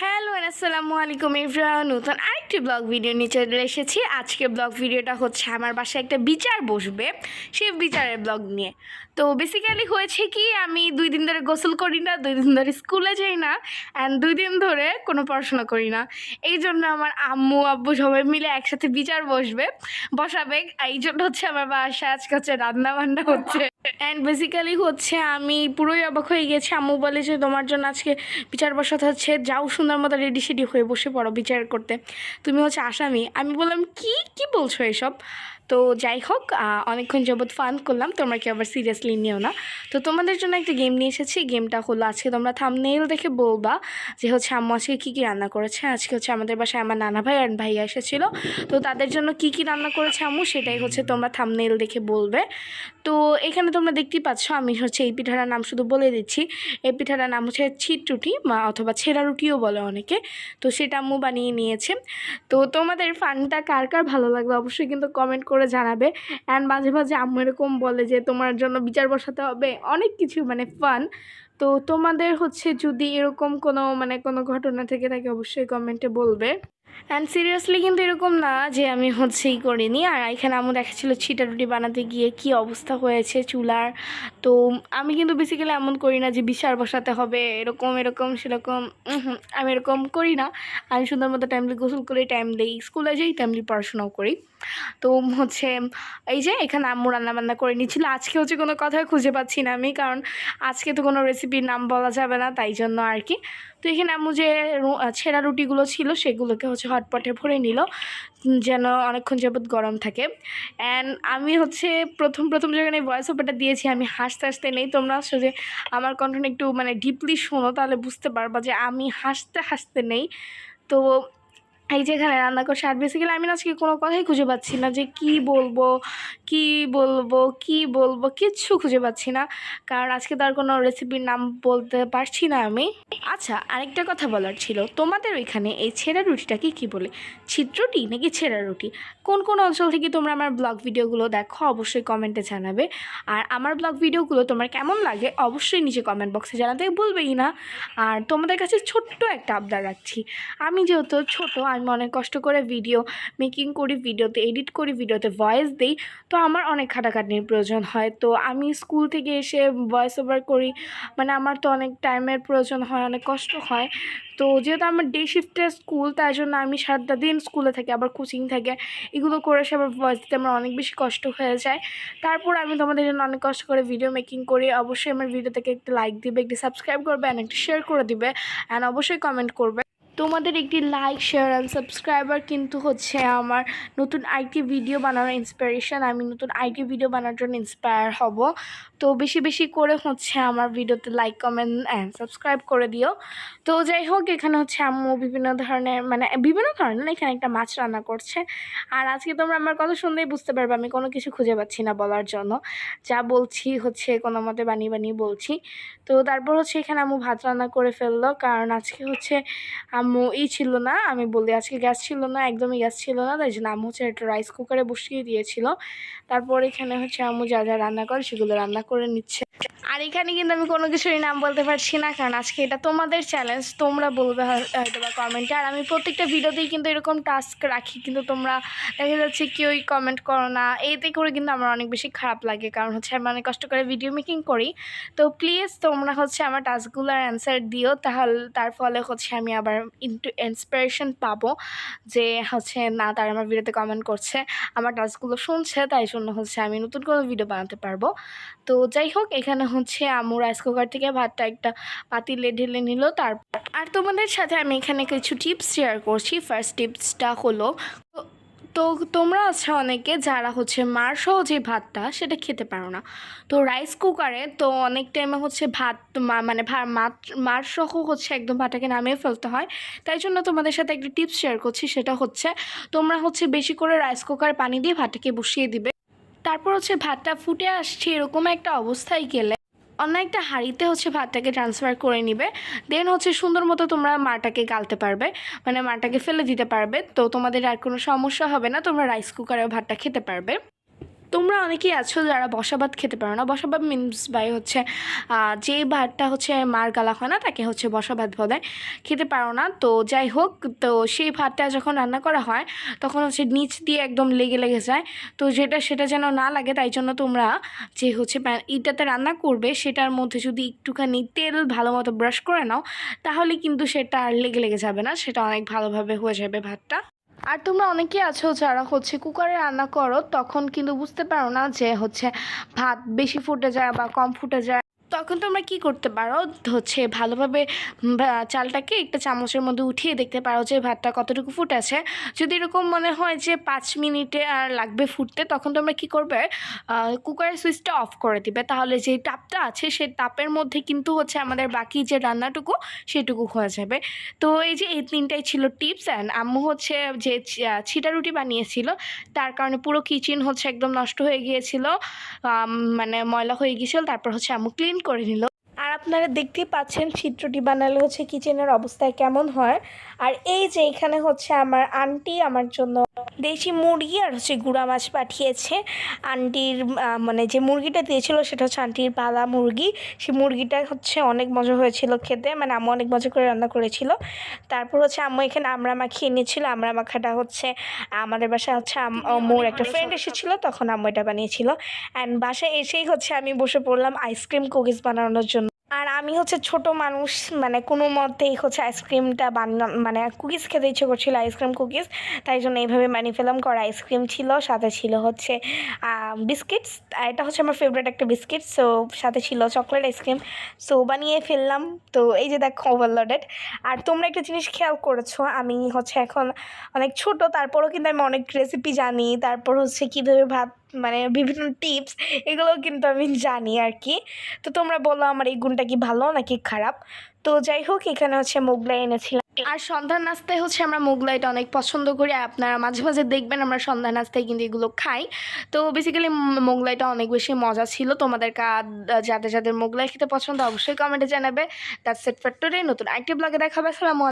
Hello আসসালামু আলাইকুম everyone নতুন আরেকটি ব্লগ ভিডিও নিয়ে চলে এসেছি। আজকে ব্লগ ভিডিওটা হচ্ছে আমার বাসায় একটা বিচার বসবে। সেই বিচারের ব্লগ নিয়ে। তো বেসিক্যালি হয়েছে কি, আমি দুই দিন ধরে গোসল করি না, দুই দিন ধরে স্কুলে যাই না অ্যান্ড দুই দিন ধরে কোনো পড়াশোনা করি না। এই জন্য আমার আম্মু, আব্বু সবাই মিলে একসাথে বিচার বসবে, বসাবে। এই জন্য হচ্ছে আমার বাসা, আজকে হচ্ছে রান্না বান্না হচ্ছে। অ্যান্ড বেসিক্যালি হচ্ছে আমি পুরোই অবাক হয়ে গেছি। আম্মু বলে যে, তোমার জন্য আজকে বিচার বসাতে হচ্ছে, যাও সুন্দর মতো রেডি সেডি হয়ে বসে পড়ো বিচার করতে। তুমি হচ্ছে আসামি। আমি বললাম, কি? কি বলছো এসব? তো যাই হোক অনেকক্ষণ যাবৎ ফান করলাম। তোমরা কি আবার সিরিয়াসলি নিও না। তো তোমাদের জন্য একটা গেম নিয়ে এসেছি। গেমটা হলো আজকে তোমরা থামনেইল দেখে বলবা যে হচ্ছে আম্মু আজকে কী কী রান্না করেছে। আজকে হচ্ছে আমাদের বাসায় আমার নানা ভাই আর ভাইয়া এসেছিল। তো তাদের জন্য কি কি রান্না করেছে আম্মু সেটাই হচ্ছে তোমরা থামনেইল দেখে বলবে। তো এখানে তোমরা দেখতেই পাচ্ছ, আমি হচ্ছে এই পিঠাটার নাম শুধু বলে দিচ্ছি। এই পিঠাটার নাম হচ্ছে ছিট রুটি বা অথবা ছেঁড়া রুটিও বলে অনেকে। তো সেটা আম্মু বানিয়ে নিয়েছে। তো তোমাদের ফানটা কার কার ভালো লাগবে অবশ্যই কিন্তু কমেন্ট করে জানাবে। অ্যান্ড মাঝে মাঝে আম্মু এরকম বলে যে, তোমার জন্য বিচার বসাতে হবে। অনেক কিছু মানে ফান তো তোমাদের হচ্ছে যদি এরকম কোনো মানে কোনো ঘটনা থেকে থাকে, অবশ্যই কমেন্টে বলবে। অ্যান্ড সিরিয়াসলি কিন্তু এরকম না যে আমি হচ্ছেই করিনি। আর এখানে আমার দেখাচ্ছিল ছিটা রুটি বানাতে গিয়ে কি অবস্থা হয়েছে চুলার। তো আমি কিন্তু বেসিক্যালি এমন করি না যে বিচার বসাতে হবে, এরকম এরকম, সেরকম আমি এরকম করি না। আমি সুন্দর মতো টাইমলি গোসল করে টাইম দিই স্কুলে যাই টাইমলি পড়াশোনাও করি। তো হচ্ছে এই যে এখানে আম্মু রান্না বান্না করে নিচ্ছিল আজকে হচ্ছে কোনো কথাই খুঁজে পাচ্ছি না আমি, কারণ আজকে তো কোনো রেসিপির নাম বলা যাবে না, তাই জন্য আর কি। তো এখানে আম্মু যে ছেঁড়া রুটিগুলো ছিল, সেগুলোকে হচ্ছে হটপটে ভরে নিল যেন অনেকক্ষণ যাবৎ গরম থাকে। অ্যান্ড আমি হচ্ছে প্রথম প্রথম যখন এই ভয়েস ওভারটা দিয়েছি, আমি হাসতে হাসতে নেই। তোমরা আসলে আমার কন্টেন্ট একটু মানে ডিপলি শোনো, তাহলে বুঝতে পারবা যে আমি হাসতে হাসতে নেই। তো এই যে এখানে রান্না করছে, আর বেসিক্যালি আমি আজকে কোনো কথাই খুঁজে পাচ্ছি না যে কি বলব কি বলব কি বলব, কিচ্ছু খুঁজে পাচ্ছি না। কারণ আজকে তার কোনো রেসিপির নাম বলতে পারছি না আমি। আচ্ছা আরেকটা কথা বলার ছিল, তোমাদের ওইখানে এই ছেঁড়া রুটিটাকে কি বলে? ছিদ্রুটি নাকি ছেঁড়া রুটি? কোন কোন অঞ্চল থেকে তোমরা আমার ব্লগ ভিডিওগুলো দেখো, অবশ্যই কমেন্টে জানাবে। আর আমার ব্লগ ভিডিওগুলো তোমার কেমন লাগে, অবশ্যই নিচে কমেন্ট বক্সে জানাতে বলবেই না। আর তোমাদের কাছে ছোট্ট একটা আবদার রাখছি। আমি যেহেতু ছোট আমি অনেক কষ্ট করে ভিডিও মেকিং করি ভিডিওতে এডিট করি ভিডিওতে ভয়েস দিই। তো আমার অনেক খাটাখাটনির প্রয়োজন হয়। তো আমি স্কুল থেকে এসে ভয়েস ওভার করি। মানে আমার তো অনেক টাইমের প্রয়োজন হয়, অনেক কষ্ট হয়। তো যেহেতু আমার ডে শিফটে স্কুল তাই জন্য আমি সারাটা দিন স্কুলে থাকি, আবার কোচিং থাকে। এগুলো করে এসে আবার ভয়েস দিতে আমার অনেক বেশি কষ্ট হয়ে যায়। তারপর আমি তোমাদের জন্য অনেক কষ্ট করে ভিডিও মেকিং করি। অবশ্যই আমার ভিডিও থেকে একটি লাইক দিবে, একটি সাবস্ক্রাইব করবে অ্যান্ড একটি শেয়ার করে দিবে। অ্যান্ড অবশ্যই কমেন্ট করবে। তোমাদের একটি লাইক শেয়ার অ্যান্ড সাবস্ক্রাইবার কিন্তু হচ্ছে আমার নতুন আইটি ভিডিও বানানোর ইন্সপিরেশন আমি নতুন আইটি ভিডিও বানানোর জন্য ইন্সপায়ার হব। তো বেশি বেশি করে হচ্ছে আমার ভিডিওতে লাইক কমেন্ট অ্যান্ড সাবস্ক্রাইব করে দিও। তো যাই হোক, এখানে হচ্ছে আম্মু বিভিন্ন ধরনের মানে বিভিন্ন ধরনের এখানে একটা মাছ রান্না করছে। আর আজকে তোমরা আমার কথা শুনলেই বুঝতে পারবে, আমি কোনো কিছু খুঁজে পাচ্ছি না বলার জন্য। যা বলছি হচ্ছে কোনো মতে বানিয়ে বানিয়ে বলছি। তো তারপর হচ্ছে এখানে আম্মু ভাত রান্না করে ফেলল, কারণ আজকে হচ্ছে আম্মু ই ছিল না, আমি বলি আজকে গ্যাস ছিল না, একদমই গ্যাস ছিল না, তাই জন্য আম্মু হচ্ছে একটা রাইস কুকারে বসিয়ে দিয়েছিল। তারপর এখানে হচ্ছে আম্মু যা যা রান্না করে সেগুলো রান্না করে নিচ্ছে। আর এখানে কিন্তু আমি কোনো কিছুরই নাম বলতে পারছি না, কারণ আজকে এটা তোমাদের চ্যালেঞ্জ তোমরা বলবে হয়- হয়তো বা কমেন্টে আর আমি প্রত্যেকটা ভিডিওতেই কিন্তু এরকম টাস্ক রাখি, কিন্তু তোমরা দেখা যাচ্ছে কেউই কমেন্ট করো না। এতে করে কিন্তু আমার অনেক বেশি খারাপ লাগে, কারণ হচ্ছে আমি অনেক কষ্ট করে ভিডিও মেকিং করি। তো প্লিজ তোমরা হচ্ছে আমার টাস্কগুলোর অ্যান্সার দিও, তাহলে তার ফলে হচ্ছে আমি আবার ইন্টু ইন্সপিরেশন পাবো যে হচ্ছে না, তারা আমার ভিডিওতে কমেন্ট করছে, আমার টাস্কগুলো শুনছে, তাই জন্য হচ্ছে আমি নতুন কোনো ভিডিও বানাতে পারব। তো যাই হোক, এখানে হচ্ছে আমু রাইস কুকার থেকে ভাতটা একটা পাতিলে ঢেলে নিল, তারপর আর তোমাদের সাথে আমি এখানে কিছু টিপস শেয়ার করছি। ফার্স্ট টিপসটা হলো, তো তোমরা আছে অনেকে যারা হচ্ছে মার সহ যে ভাতটা সেটা খেতে পারো না। তো রাইস কুকারে তো অনেক টাইমে হচ্ছে ভাত মানে মার সহ হচ্ছে একদম ভাতটাকে নামিয়ে ফেলতে হয়। তাই জন্য তোমাদের সাথে একটা টিপস শেয়ার করছি, সেটা হচ্ছে তোমরা হচ্ছে বেশি করে রাইস কুকারে পানি দিয়ে ভাতটাকে বসিয়ে দিবে। তারপর হচ্ছে ভাতটা ফুটে আসছে এরকম একটা অবস্থায় গেলে অন্য একটা হাঁড়িতে হচ্ছে ভাতটাকে ট্রান্সফার করে নিবে। দেন হচ্ছে সুন্দর মতো তোমরা মাটাকে গালতে পারবে। মানে মাটাকে ফেলে দিতে পারবে। তো তোমাদের আর কোনো সমস্যা হবে না। তোমরা রাইস কুকারেও ভাতটা খেতে পারবে। তোমরা অনেকেই আছো যারা বসা ভাত খেতে পারো না। বসা ভাত মিনস বাই হচ্ছে যে ভাতটা হচ্ছে মার গালা হয় না, তাকে হচ্ছে বসা ভাত বলে। খেতে পারো না, তো যাই হোক, তো সেই ভাতটা যখন রান্না করা হয়, তখন হচ্ছে নিচ দিয়ে একদম লেগে লেগে যায়। তো যেটা, সেটা যেন না লাগে, তাই জন্য তোমরা যে হচ্ছে ইটাতে রান্না করবে, সেটার মধ্যে যদি একটুখানি তেল ভালো মতো ব্রাশ করে নাও, তাহলে কিন্তু সেটা আর লেগে লেগে যাবে না, সেটা অনেক ভালোভাবে হয়ে যাবে ভাতটা। আর তোমরা অনেকেই আছো যারা হচ্ছে কুকারে রান্না করো, তখন কিন্তু বুঝতে পারো না যে হচ্ছে ভাত বেশি ফুটে যায় বা কম ফুটে যায়। তখন তোমরা কি করতে পারো? হচ্ছে ভালোভাবে চালটাকে একটা চামচের মধ্যে উঠিয়ে দেখতে পারো যে ভাতটা কতটুকু ফুটেছে যদি এরকম মনে হয় যে পাঁচ মিনিটে আর লাগবে ফুটতে, তখন তোমরা কি করবে? কুকারের সুইচটা অফ করে দিবে। তাহলে যে তাপটা আছে সেই তাপের মধ্যে কিন্তু হচ্ছে আমাদের বাকি যে রান্নাটুকু, সেটুকু হয়ে যাবে। তো এই যে এই তিনটাই ছিল টিপস অ্যান্ড আম্মু হচ্ছে যে ছিটা রুটি বানিয়েছিল, তার কারণে পুরো কিচেন হচ্ছে একদম নষ্ট হয়ে গিয়েছিল মানে ময়লা হয়ে গিয়েছিল, তারপর হচ্ছে আম্মু ক্লিন করে নিল। আর আপনারা দেখতেই পাচ্ছেন চিত্রটি বানালে হচ্ছে কিচেনের অবস্থায় কেমন হয়। আর এই যে এখানে হচ্ছে আমার আন্টি আমার জন্য দেশি মুরগি আর হচ্ছে গুঁড়া মাছ পাঠিয়েছে। আন্টির মানে যে মুরগিটা দিয়েছিল সেটা হচ্ছে আন্টির পালা মুরগি। সেই মুরগিটা হচ্ছে অনেক মজা হয়েছিল খেতে মানে আম্মু অনেক মজা করে রান্না করেছিল। তারপর হচ্ছে আম্মু এখানে আমরা মাখিয়ে নিয়েছিল আমরা মাখাটা হচ্ছে আমাদের বাসায় হচ্ছে আম্মুর একটা ফ্রেন্ড এসেছিল তখন আম্মু এটা বানিয়েছিল। অ্যান্ড বাসায় এসেই হচ্ছে আমি বসে পড়লাম আইসক্রিম কুকিজ বানানোর জন্য। আর আমি হচ্ছে ছোট মানুষ মানে কোনো মতেই হচ্ছে আইসক্রিমটা বানানো মানে কুকিজ খেতে ইচ্ছে করছিল আইসক্রিম কুকিজ তাই জন্য এইভাবে বানিয়ে ফেলাম করা আইসক্রিম ছিল, সাথে ছিল হচ্ছে বিস্কিটস এটা হচ্ছে আমার ফেভারিট একটা বিস্কিট সো সাথে ছিল চকলেট আইসক্রিম সো বানিয়ে ফেললাম। তো এই যে দেখো ওভারলোডেড আর তোমরা একটা জিনিস খেয়াল করেছ, আমি হচ্ছে এখন অনেক ছোট, তারপরও কিন্তু আমি অনেক রেসিপি জানি, তারপর হচ্ছে কীভাবে ভাত মানে বিভিন্ন টিপস এগুলো কিন্তু আমি জানি আর কি তো তোমরা বলো আমার এই গুণটা কি ভালো নাকি খারাপ? তো যাই হোক, এখানে হচ্ছে মোগলাই এনেছিলাম। আর সন্ধ্যার নাস্তায় হচ্ছে আমরা মোগলাইটা অনেক পছন্দ করি। আপনারা মাঝে মাঝে দেখবেন আমরা সন্ধ্যা নাস্তায় কিন্তু এগুলো খাই। তো বেসিক্যালি মোগলাইটা অনেক বেশি মজা ছিল। তোমাদের যাদের যাদের মোগলাই খেতে পছন্দ অবশ্যই কমেন্টে জানাবে। দ্যাটস সেট ফ্যাক্টরি নতুন আরেকটি ব্লগে দেখাবে। আসসালামু